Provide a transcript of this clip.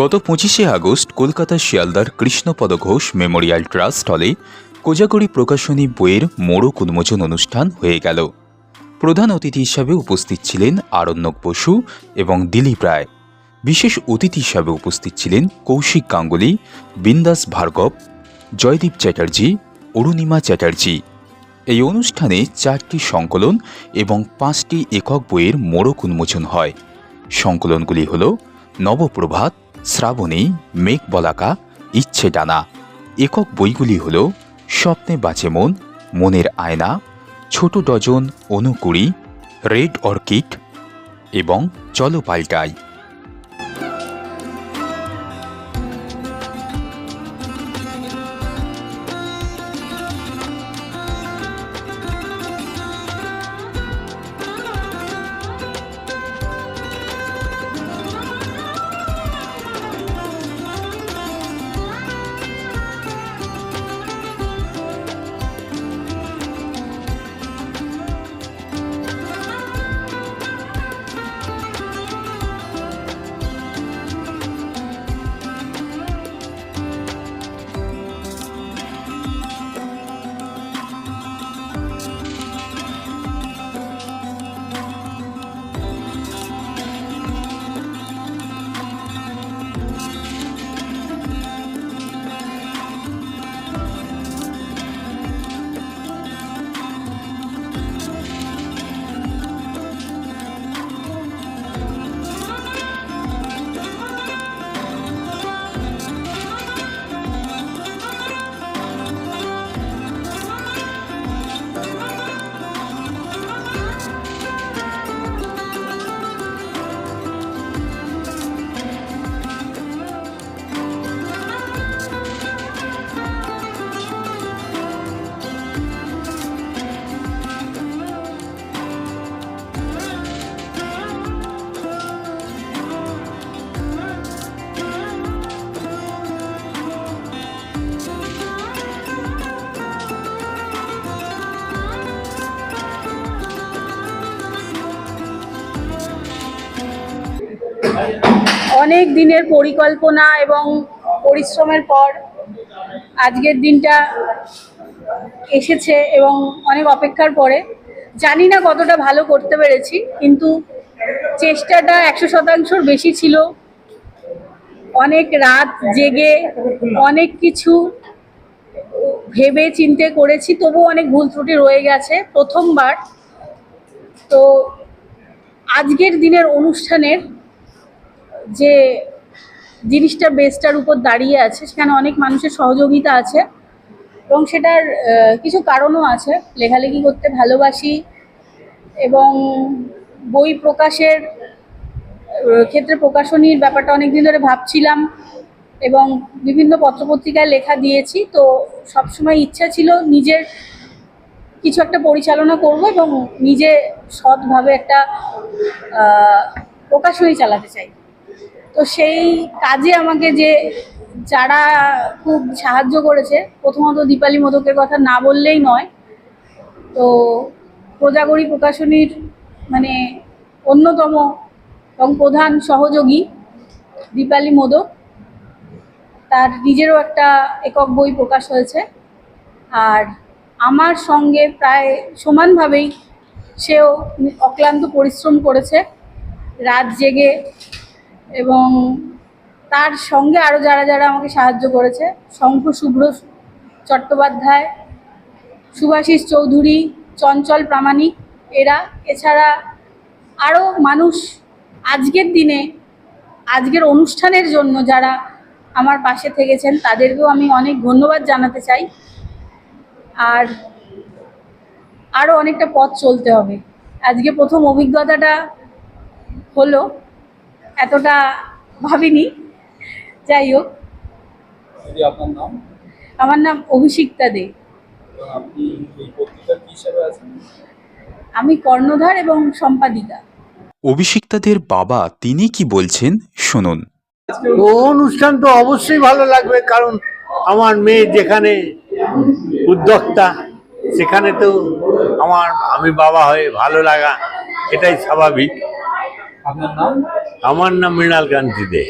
গত পঁচিশে আগস্ট কলকাতার শিয়ালদার কৃষ্ণপদ ঘোষ মেমোরিয়াল ট্রাস্ট হলে কোজাগরি প্রকাশনী বইয়ের মোড়ক উন্মোচন অনুষ্ঠান হয়ে গেল। প্রধান অতিথি হিসাবে উপস্থিত ছিলেন আরণ্যক বসু এবং দিলীপ রায়। বিশেষ অতিথি হিসাবে উপস্থিত ছিলেন কৌশিক গাঙ্গুলি, বিন্দাস ভার্গব, জয়দীপ চ্যাটার্জি, অরুণিমা চ্যাটার্জি। এই অনুষ্ঠানে চারটি সংকলন এবং পাঁচটি একক বইয়ের মোড়ক উন্মোচন হয়। সংকলনগুলি হল নবপ্রভাত শ্রাবণী মেঘ বলাকা ইচ্ছে ডানা একক বইগুলি হল স্বপ্নে বাঁচে মন, মনের আয়না, ছোট ডজন অনুকুড়ি, রেড অর্কিড এবং চলো পাল্টাই অনেক দিনের পরিকল্পনা এবং পরিশ্রমের পর আজকের দিনটা এসেছে এবং অনেক অপেক্ষার পরে। জানি না কতটা ভালো করতে পেরেছি, কিন্তু চেষ্টাটা একশো শতাংশর বেশি ছিল। অনেক রাত জেগে অনেক কিছু ভেবে চিন্তে করেছি তবু অনেক ভুল ত্রুটি রয়ে গেছে প্রথমবার। তো আজকের দিনের অনুষ্ঠানের যে জিনিসটা বেসটার উপর দাঁড়িয়ে আছে, সেখানে অনেক মানুষের সহযোগিতা আছে এবং সেটার কিছু কারণও আছে। লেখালেখি করতে ভালোবাসি এবং বই প্রকাশের ক্ষেত্রে প্রকাশনীর ব্যাপারটা অনেক দিন ধরে ভাবছিলাম এবং বিভিন্ন পত্রপত্রিকায় লেখা দিয়েছি। তো সবসময় ইচ্ছা ছিল নিজের কিছু একটা পরিচালনা করব এবং নিজে সৎভাবে একটা প্রকাশনী চালাতে চাই। তো সেই কাজে আমাকে যে যারা খুব সাহায্য করেছে, প্রথমত দীপালি মোদকের কথা না বললেই নয়, তো প্রজাগরী প্রকাশনীর মানে অন্যতম এবং প্রধান সহযোগী দীপালি মোদক, তার নিজেরও একটা একক বই প্রকাশ হয়েছে। আর আমার সঙ্গে প্রায় সমানভাবেই সেও অক্লান্ত পরিশ্রম করেছে, রাত জেগে এবং তার সঙ্গে আরও যারা যারা আমাকে সাহায্য করেছে, শঙ্খ শুভ্র চট্টোপাধ্যায়, সুভাষিস চৌধুরী, চঞ্চল প্রামাণিক, এরা। এছাড়া আরও মানুষ আজকের দিনে, আজকের অনুষ্ঠানের জন্য যারা আমার পাশে থেকেছেন, তাদেরকেও আমি অনেক ধন্যবাদ জানাতে চাই। আর আরও অনেকটা পথ চলতে হবে। আজকে প্রথম অভিজ্ঞতাটা হলো এতটা ভাবিনি। যাই হোক। যদি আপনার নাম? আমার নাম অভিষিক্তা দে। এবং আপনি এই পত্রিকার কি হিসাবে আছেন? আমি কর্ণধার এবং সম্পাদিকা। অভিষিক্তাদের বাবা তিনি কি বলছেন শুনুন। ও অনুষ্ঠান তো অবশ্যই ভালো লাগবে কারণ আমার মেয়ে যেখানে উদ্যোক্তা সেখানে তো আমার আমি বাবা হয়ে ভালো লাগা এটাই স্বাভাবিক। আপনার নাম? আমার নাম মৃণাল কান্তি দে